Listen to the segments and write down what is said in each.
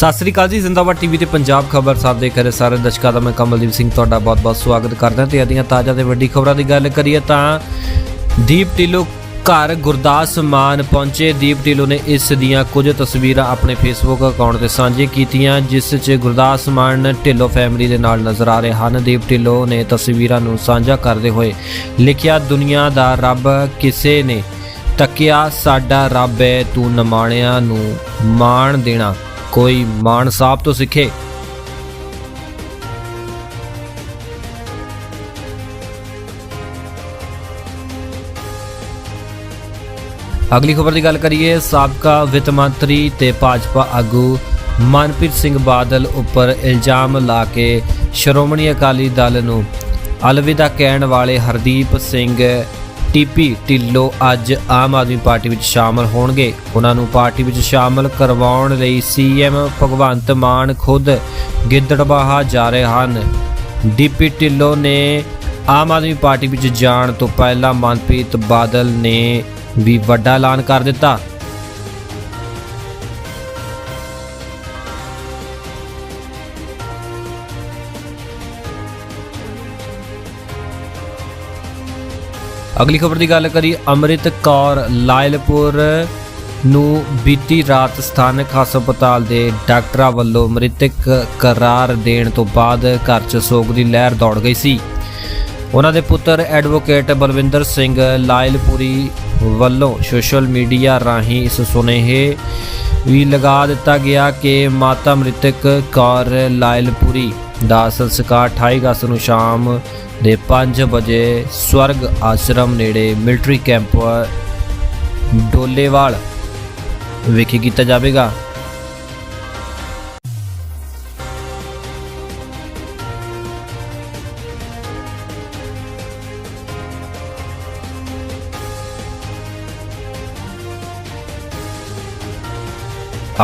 ਸਤਿ ਸ੍ਰੀ ਅਕਾਲ ਜੀ, ਜ਼ਿੰਦਾਬਾਦ ਟੀਵੀ ਤੇ ਪੰਜਾਬ ਖਬਰ ਸਾਹਿਬ ਦੇਖ ਰਹੇ ਸਾਰੇ ਦਰਸ਼ਕਾਂ ਦਾ ਮੈਂ ਕਮਲਦੀਪ ਸਿੰਘ ਤੁਹਾਡਾ ਬਹੁਤ-ਬਹੁਤ ਸਵਾਗਤ ਕਰਦਾ ਤੇ ਅਦੀਆਂ ਤਾਜ਼ਾ ਤੇ ਵੱਡੀ ਖਬਰਾਂ ਦੀ ਗੱਲ ਕਰੀਏ ਤਾਂ ਦੀਪ ਢਿੱਲੋਂ ਘਰ ਗੁਰਦਾਸ ਮਾਨ ਪਹੁੰਚੇ। ਦੀਪ ਢਿੱਲੋਂ ਨੇ ਇਸ ਦੀਆਂ ਕੁਝ ਤਸਵੀਰਾਂ ਆਪਣੇ ਫੇਸਬੁੱਕ ਅਕਾਊਂਟ ਤੇ ਸਾਂਝੇ ਕੀਤੀਆਂ, ਜਿਸ 'ਚ ਗੁਰਦਾਸ ਮਾਨ ਢਿੱਲੋਂ ਫੈਮਿਲੀ ਦੇ ਨਾਲ ਨਜ਼ਰ ਆ ਰਹੇ ਹਨ। ਦੀਪ ਢਿੱਲੋਂ ਨੇ ਤਸਵੀਰਾਂ ਨੂੰ ਸਾਂਝਾ ਕਰਦੇ ਹੋਏ ਲਿਖਿਆ, ਦੁਨੀਆ ਦਾ ਰੱਬ ਕਿਸੇ ਨੇ ਤੱਕਿਆ, ਸਾਡਾ ਰੱਬ ਹੈ, ਤੂੰ ਨਮਾਣਿਆਂ ਨੂੰ ਮਾਣ ਦੇਣਾ। ਕੋਈ ਮਾਣ ਸਾਹਿਬ ਤੋਂ ਸਿੱਖੇ। ਅਗਲੀ ਖਬਰ ਦੀ ਗੱਲ ਕਰੀਏ, ਸਾਬਕਾ ਵਿੱਤ ਮੰਤਰੀ ਤੇ ਭਾਜਪਾ ਆਗੂ ਮਨਪ੍ਰੀਤ ਸਿੰਘ ਬਾਦਲ ਉੱਪਰ ਇਲਜ਼ਾਮ ਲਾ ਕੇ ਸ਼੍ਰੋਮਣੀ ਅਕਾਲੀ ਦਲ ਨੂੰ ਅਲਵਿਦਾ ਕਹਿਣ ਵਾਲੇ ਹਰਦੀਪ ਸਿੰਘ ਟੀਪੀ ਢਿੱਲੋਂ ਅੱਜ ਆਮ ਆਦਮੀ ਪਾਰਟੀ ਵਿੱਚ ਸ਼ਾਮਲ ਹੋਣਗੇ। ਉਹਨਾਂ ਨੂੰ ਪਾਰਟੀ ਵਿੱਚ ਸ਼ਾਮਲ ਕਰਵਾਉਣ ਲਈ ਸੀਐਮ ਭਗਵੰਤ ਮਾਨ ਖੁਦ ਗਿੱਦੜਬਾਹਾ ਜਾ ਰਹੇ ਹਨ। ਡੀਪੀ ਢਿੱਲੋਂ ਨੇ ਆਮ ਆਦਮੀ ਪਾਰਟੀ ਵਿੱਚ ਜਾਣ ਤੋਂ ਪਹਿਲਾਂ ਮਨਪ੍ਰੀਤ ਬਾਦਲ ਨੇ ਵੀ ਵੱਡਾ ਐਲਾਨ ਕਰ ਦਿੱਤਾ। ਅਗਲੀ ਖਬਰ ਦੀ ਗੱਲ ਕਰੀ ਅੰਮ੍ਰਿਤ ਕੌਰ ਲਾਇਲਪੁਰ ਨੂੰ ਬੀਤੀ ਰਾਤ ਸਥਾਨਕ ਹਸਪਤਾਲ ਦੇ ਡਾਕਟਰਾਂ ਵੱਲੋਂ ਮ੍ਰਿਤਕ ਕਰਾਰ ਦੇਣ ਤੋਂ ਬਾਅਦ ਘਰ 'ਚ ਸੋਗ ਦੀ ਲਹਿਰ ਦੌੜ ਗਈ ਸੀ। ਉਹਨਾਂ ਦੇ ਪੁੱਤਰ ਐਡਵੋਕੇਟ ਬਲਵਿੰਦਰ ਸਿੰਘ ਲਾਇਲਪੁਰੀ ਵੱਲੋਂ ਸੋਸ਼ਲ ਮੀਡੀਆ ਰਾਹੀਂ ਇਸ ਸੁਨੇਹੇ ਵੀ ਲਗਾ ਦਿੱਤਾ ਗਿਆ ਕਿ ਮਾਤਾ ਮ੍ਰਿਤਕ ਕੌਰ ਲਾਇਲਪੁਰੀ ਦਾ ਸੰਸਕਾਰ 28 ਅਗਸਤ ਨੂੰ ਸ਼ਾਮ ਦੇ 5 ਵਜੇ ਸਵਰਗ ਆਸ਼ਰਮ ਨੇੜੇ ਮਿਲਟਰੀ ਕੈਂਪ ਡੋਲੇਵਾਲ ਵਿਖੇ ਕੀਤਾ ਜਾਵੇਗਾ।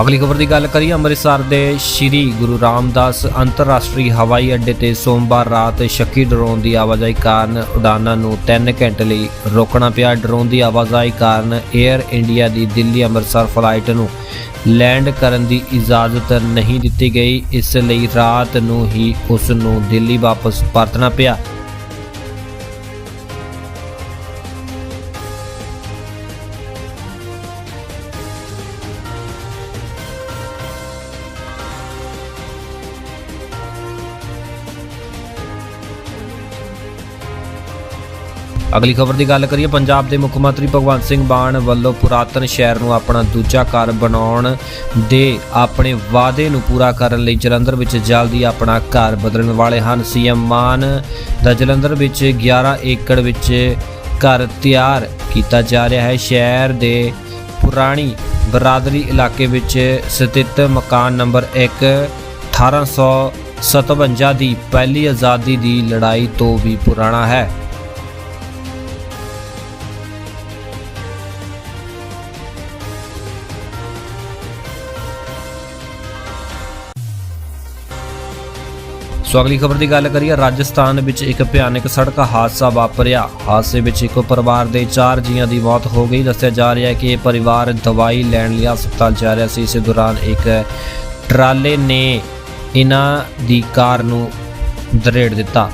ਅਗਲੀ ਖਬਰ ਦੀ ਗੱਲ ਕਰੀਏ, ਅੰਮ੍ਰਿਤਸਰ ਦੇ ਸ਼੍ਰੀ ਗੁਰੂ ਰਾਮਦਾਸ ਅੰਤਰਰਾਸ਼ਟਰੀ ਹਵਾਈ ਅੱਡੇ ਤੇ ਸੋਮਵਾਰ ਰਾਤ ਸ਼ੱਕੀ ਡਰੋਨ ਦੀ ਆਵਾਜਾਈ ਕਾਰਨ ਉਡਾਨਾਂ ਨੂੰ 3 ਘੰਟੇ ਲਈ ਰੋਕਣਾ ਪਿਆ। ਡਰੋਨ ਦੀ ਆਵਾਜਾਈ ਕਾਰਨ 에ਅਰ ਇੰਡੀਆ ਦੀ ਦਿੱਲੀ ਅੰਮ੍ਰਿਤਸਰ ਫਲਾਈਟ ਨੂੰ ਲੈਂਡ ਕਰਨ ਦੀ ਇਜਾਜ਼ਤ ਨਹੀਂ ਦਿੱਤੀ ਗਈ। ਇਸ ਲਈ ਰਾਤ ਨੂੰ ਹੀ ਉਸ ਨੂੰ ਦਿੱਲੀ ਵਾਪਸ ਪਰਤਣਾ ਪਿਆ। ਅਗਲੀ ਖਬਰ ਦੀ ਗੱਲ ਕਰੀਏ, ਪੰਜਾਬ ਦੇ ਮੁੱਖ ਮੰਤਰੀ ਭਗਵੰਤ ਸਿੰਘ ਮਾਨ ਵੱਲੋਂ ਪੁਰਾਤਨ ਸ਼ਹਿਰ ਨੂੰ ਆਪਣਾ ਦੂਜਾ ਘਰ ਬਣਾਉਣ ਦੇ ਆਪਣੇ ਵਾਅਦੇ ਨੂੰ ਪੂਰਾ ਕਰਨ ਲਈ ਜਲੰਧਰ ਵਿੱਚ ਜਲਦੀ ਆਪਣਾ ਘਰ ਬਦਲਣ ਵਾਲੇ ਹਨ। ਸੀਐਮ ਮਾਨ ਦਾ ਜਲੰਧਰ ਵਿੱਚ 11 ਏਕੜ ਵਿੱਚ ਘਰ ਤਿਆਰ ਕੀਤਾ ਜਾ ਰਿਹਾ ਹੈ। ਸ਼ਹਿਰ ਦੇ ਪੁਰਾਣੀ ਬਰਾਦਰੀ ਇਲਾਕੇ ਵਿੱਚ ਸਥਿਤ ਮਕਾਨ ਨੰਬਰ 1 1857 ਦੀ ਪਹਿਲੀ ਆਜ਼ਾਦੀ ਦੀ ਲੜਾਈ ਤੋਂ ਵੀ ਪੁਰਾਣਾ ਹੈ। ਸੋ ਅਗਲੀ ਖਬਰ ਦੀ ਗੱਲ ਕਰੀਏ, ਰਾਜਸਥਾਨ ਵਿੱਚ ਇੱਕ ਭਿਆਨਕ ਸੜਕ ਹਾਦਸਾ ਵਾਪਰਿਆ। ਹਾਦਸੇ ਵਿੱਚ ਇੱਕ ਪਰਿਵਾਰ ਦੇ 4 ਜੀਆਂ ਦੀ ਮੌਤ ਹੋ ਗਈ। ਦੱਸਿਆ ਜਾ ਰਿਹਾ ਹੈ ਕਿ ਇਹ ਪਰਿਵਾਰ ਦਵਾਈ ਲੈਣ ਲਈ ਹਸਪਤਾਲ ਜਾ ਰਿਹਾ ਸੀ। ਇਸੇ ਦੌਰਾਨ ਇੱਕ ਟਰਾਲੇ ਨੇ ਇਹਨਾਂ ਦੀ ਕਾਰ ਨੂੰ ਦਰੇੜ ਦਿੱਤਾ।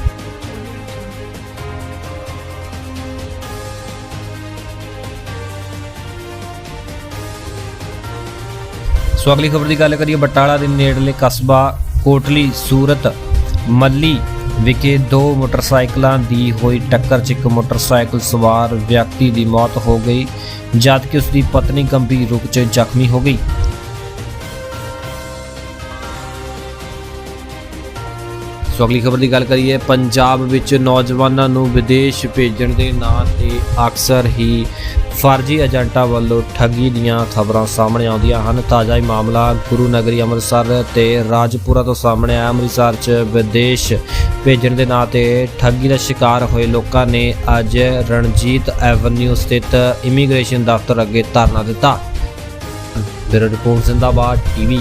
ਸੋ ਅਗਲੀ ਖਬਰ ਦੀ ਗੱਲ ਕਰੀਏ, ਬਟਾਲਾ ਦੇ ਨੇੜਲੇ ਕਸਬਾ ਕੋਟਲੀ, ਸੂਰਤ ਮੱਲੀ ਵਿਖੇ ਦੋ ਮੋਟਰਸਾਈਕਲਾਂ ਦੀ ਹੋਈ ਟੱਕਰ 'ਚ ਇੱਕ ਮੋਟਰਸਾਈਕਲ ਸਵਾਰ ਵਿਅਕਤੀ ਦੀ ਮੌਤ ਹੋ ਗਈ, ਜਦਕਿ ਉਸ ਦੀ ਪਤਨੀ ਗੰਭੀਰ ਰੂਪ 'ਚ ਜ਼ਖਮੀ ਹੋ ਗਈ। ਸੋ ਅਗਲੀ ਖਬਰ ਦੀ ਗੱਲ ਕਰੀਏ, ਪੰਜਾਬ ਵਿੱਚ ਨੌਜਵਾਨਾਂ ਨੂੰ ਵਿਦੇਸ਼ ਭੇਜਣ ਦੇ ਨਾਂ ਤੇ ਅਕਸਰ ਹੀ ਫਰਜ਼ੀ ਏਜੰਟਾਂ ਵੱਲੋਂ ਠੱਗੀ ਦੀਆਂ ਖਬਰਾਂ ਸਾਹਮਣੇ ਆਉਂਦੀਆਂ ਹਨ। ਤਾਜ਼ਾ ਹੀ ਮਾਮਲਾ ਗੁਰੂ ਨਗਰੀ ਅੰਮ੍ਰਿਤਸਰ ਤੇ ਰਾਜਪੁਰਾ ਤੋਂ ਸਾਹਮਣੇ ਆਇਆ। ਅੰਮ੍ਰਿਤਸਰ 'ਚ ਵਿਦੇਸ਼ ਭੇਜਣ ਦੇ ਨਾਂ ਤੇ ਠੱਗੀ ਦਾ ਸ਼ਿਕਾਰ ਹੋਏ ਲੋਕਾਂ ਨੇ ਅੱਜ ਰਣਜੀਤ ਐਵਨਿਊ ਸਥਿਤ ਇਮੀਗ੍ਰੇਸ਼ਨ ਦਫ਼ਤਰ ਅੱਗੇ ਧਰਨਾ ਦਿੱਤਾ। Bureau report, Zindabad TV.